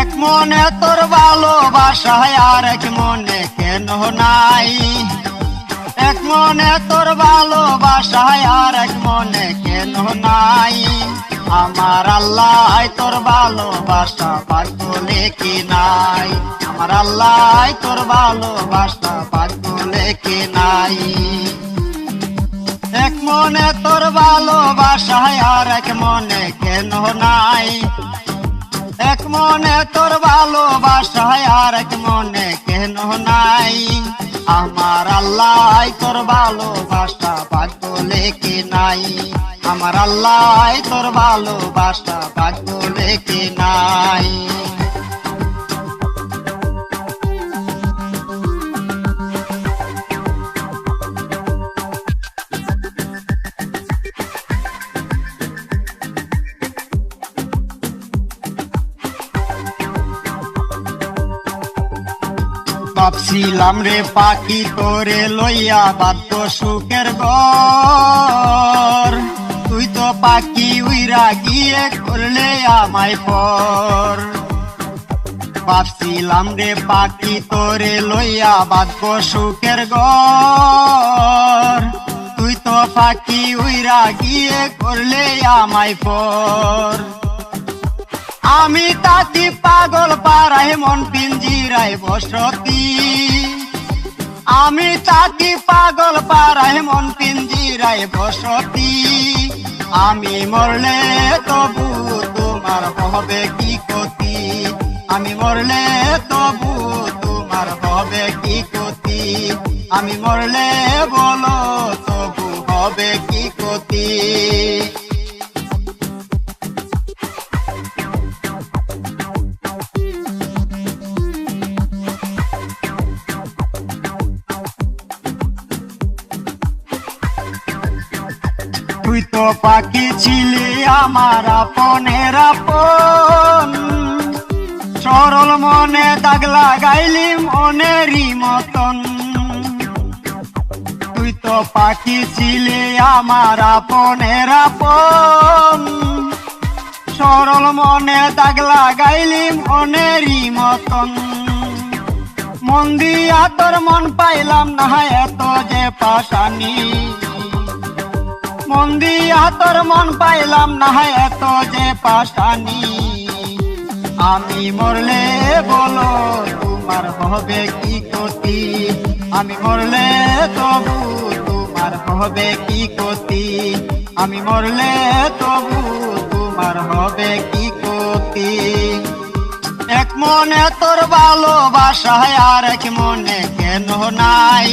এক মনে তোর ভালোবাসায় আর এক মনে কেন নাই? এক মনে তোর ভালোবাসায় আর এক মনে কেন নাই? আমার আল্লাহ তোর ভালোবাসা পাগলে কি নাই? আমার আল্লাহ তোর ভালোবাসা পাগলে কি নাই? মনে তোর ভালোবাসায় আর এক মনে কেন নাই? এক মনে তোর ভালোবাসায় আর এক মনে কেন নাই? আমার আল্লাহ তোর ভালোবাসা পাগলে কি নাই। আমার আল্লাহ তোর ভালোবাসা পাগলে কি নাই। ভাবছিলাম রে পাখি তোরে লইয়া বাদ্য সুখের ঘর। তুই তো পাখি উইরা গিয়ে করলে আমায় পর। ভাবছিলাম রে পাখি তোরে লইয়া বাদ্য সুখের তুই তো পাখি উইরা গিয়ে করলে আমায় পর। আমি তাকি পাগল পাড়ায় মন পিঞ্জিরায় বসতি। আমি তাকি পাগল পাড়ায় মন পিঞ্জিরায় বসতি। আমি মরলে তবু তোমার হবে কি ক্ষতি? আমি মরলে তবু তোমার হবে কি ক্ষতি? আমি মরলে বলো তবু হবে কি ক্ষতি? তুই তো পাখি ছিলি আমার আপনের আপন। সরল মনে দাগ লাগাইলি মনেরই মতন। তুই তো পাখি ছিলি আমার আপনের আপন। সরল মনে দাগ লাগাইলি মনেরই মতন। মন দিয়া তোর মন পাইলাম না এত যে পাশানি। মন দিয়া তোর মন পাইলাম না এত যে পাশানি আমি মরলে বলো, তোমার হবে কি ক্ষতি? আমি মরলে তবু তোমার হবে কি ক্ষতি? আমি মরলে তবু তোমার হবে কি ক্ষতি? এক মনে তোর ভালোবাসায় আর এক মনে কেন নাই?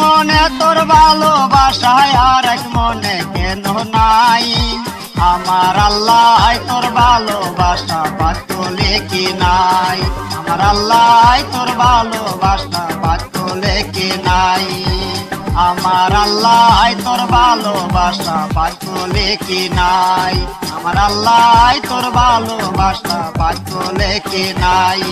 মনে তোর ভালোবাসায় আর এক মনে কেন নাই? আমার আল্লাহ তোর ভালোবাসা পাতলে কি নাই। আমার আল্লাহ তোর ভালোবাসা পাতলে কি নাই। আমার আল্লাহ তোর ভালোবাসা পাতলে কি নাই। আমার আল্লাহ তোর ভালোবাসা পাতলে কি নাই।